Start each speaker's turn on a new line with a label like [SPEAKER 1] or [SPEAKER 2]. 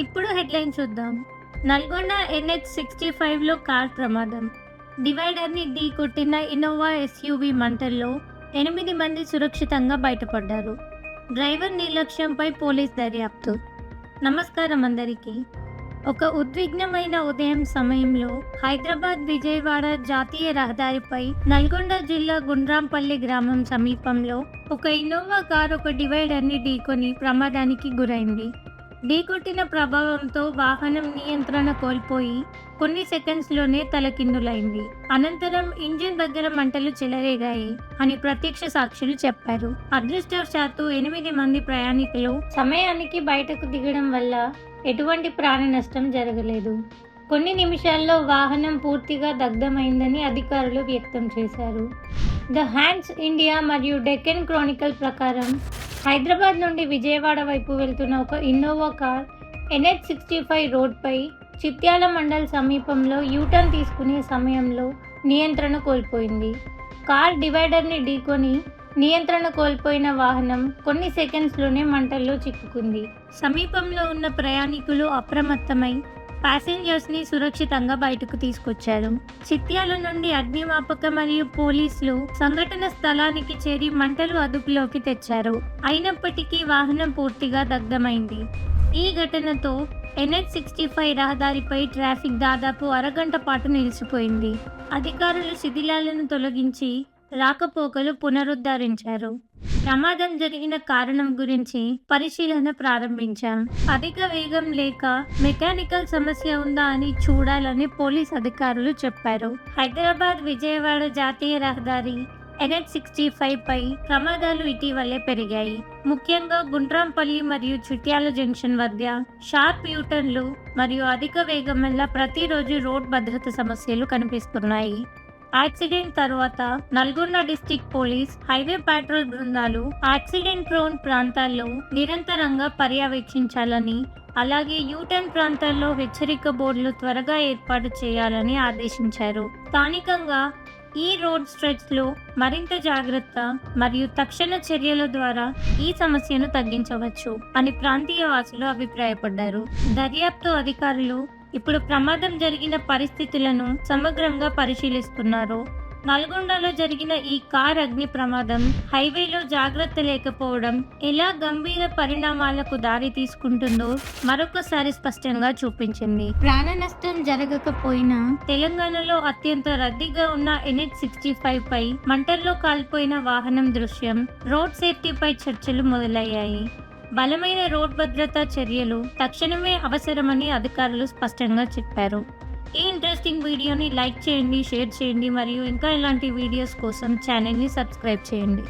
[SPEAKER 1] ఇప్పుడు హెడ్లైన్ చూద్దాం. Nalgonda NH sixty ఫైవ్లో కార్ ప్రమాదం. డివైడర్ని ఢీ కొట్టిన ఇన్నోవా ఎస్యూవి మంటల్లో ఎనిమిది మంది సురక్షితంగా బయటపడ్డారు. డ్రైవర్ నిర్లక్ష్యంపై పోలీస్ దర్యాప్తు. నమస్కారం అందరికీ. ఒక ఉద్విగ్నమైన ఉదయం సమయంలో హైదరాబాద్ విజయవాడ జాతీయ రహదారిపై నల్గొండ జిల్లా గుండ్రాంపల్లి గ్రామం సమీపంలో ఒక ఇన్నోవా కారు ఒక డివైడర్ని ఢీకొని ప్రమాదానికి గురైంది. ఢీకొట్టిన ప్రభావంతో వాహనం నియంత్రణ కోల్పోయి కొన్ని సెకండ్స్లోనే తలకిందులైంది. అనంతరం ఇంజిన్ దగ్గర మంటలు చెలరేగాయి అని ప్రత్యక్ష సాక్షులు చెప్పారు. అదృష్టవశాత్తు ఎనిమిది మంది ప్రయాణికులు సమయానికి బయటకు దిగడం వల్ల ఎటువంటి ప్రాణ నష్టం జరగలేదు. కొన్ని నిమిషాల్లో వాహనం పూర్తిగా దగ్ధమైందని అధికారులు వ్యక్తం చేశారు. ద హ్యాండ్స్ ఇండియా మరియు డెక్కన్ క్రానికల్ ప్రకారం హైదరాబాద్ నుండి విజయవాడ వైపు వెళ్తున్న ఒక Innova car NH sixty five రోడ్పై Chityala mandal సమీపంలో యూటర్న్ తీసుకునే సమయంలో నియంత్రణ కోల్పోయింది. కార్ డివైడర్ని ఢీకొని నియంత్రణ కోల్పోయిన వాహనం కొన్ని సెకండ్స్లోనే మంటల్లో చిక్కుకుంది. సమీపంలో ఉన్న ప్రయాణికులు అప్రమత్తమై ప్యాసింజర్స్ని సురక్షితంగా బయటకు తీసుకొచ్చారు. చిత్యాల నుండి అగ్నిమాపక మరియు పోలీసులు సంఘటన స్థలానికి చేరి మంటలు అదుపులోకి తెచ్చారు. అయినప్పటికీ వాహనం పూర్తిగా దగ్ధమైంది. ఈ ఘటనతో ఎన్హెచ్ సిక్స్టీ ఫైవ్ రహదారిపై ట్రాఫిక్ దాదాపు అరగంట పాటు నిలిచిపోయింది. అధికారులు శిథిలాలను తొలగించి రాకపోకలు పునరుద్ధరించారు. ప్రమాదం జరిగిన కారణం గురించి పరిశీలన ప్రారంభించాం. అధిక వేగం లేక మెకానికల్ సమస్య ఉందా అని చూడాలని పోలీస్ అధికారులు చెప్పారు. హైదరాబాద్ విజయవాడ జాతీయ రహదారి ఎన్హెచ్ సిక్స్టీ ఫైవ్ పై ప్రమాదాలు ఇటీవలే పెరిగాయి. ముఖ్యంగా గుండ్రాంపల్లి మరియు చిట్యాల జంక్షన్ మధ్య షార్ప్ యూటర్న్లు మరియు అధిక వేగం వల్ల ప్రతిరోజు రోడ్ భద్రత సమస్యలు కనిపిస్తున్నాయి. యాక్సిడెంట్ తర్వాత Nalgonda district police highway patrol బృందాలు యాక్సిడెంట్ ప్రోన్ ప్రాంతాల్లో నిరంతరంగా పర్యవేక్షించాలని అలాగే యూటర్న్ ప్రాంతాల్లో హెచ్చరిక బోర్డులు త్వరగా ఏర్పాటు చేయాలని ఆదేశించారు. స్థానికంగా ఈ రోడ్ స్ట్రెచ్లో మరింత జాగ్రత్త మరియు తక్షణ చర్యల ద్వారా ఈ సమస్యను తగ్గించవచ్చు అని ప్రాంతీయ వాసులు అభిప్రాయపడ్డారు. దర్యాప్తు అధికారులు ఇప్పుడు ప్రమాదం జరిగిన పరిస్థితులను సమగ్రంగా పరిశీలిస్తున్నారు. నల్గొండలో జరిగిన ఈ కార్ అగ్ని ప్రమాదం హైవేలో జాగ్రత్త లేకపోవడం ఎలా గంభీర పరిణామాలకు దారి తీసుకుంటుందో మరొకసారి స్పష్టంగా చూపించింది. ప్రాణ నష్టం జరగకపోయినా తెలంగాణలో అత్యంత రద్దీగా ఉన్న ఎన్హెచ్ సిక్స్టీ ఫైవ్ పై మంటల్లో కాల్పోయిన వాహనం దృశ్యం రోడ్ సేఫ్టీపై చర్చలు మొదలయ్యాయి. బలమైన రోడ్ భద్రతా చర్యలు తక్షణమే అవసరమని అధికారులు స్పష్టంగా చెప్పారు. ఈ ఇంట్రెస్టింగ్ వీడియోని లైక్ చేయండి షేర్ చేయండి మరియు ఇంకా ఇలాంటి వీడియోస్ కోసం ఛానల్ని సబ్స్క్రైబ్ చేయండి.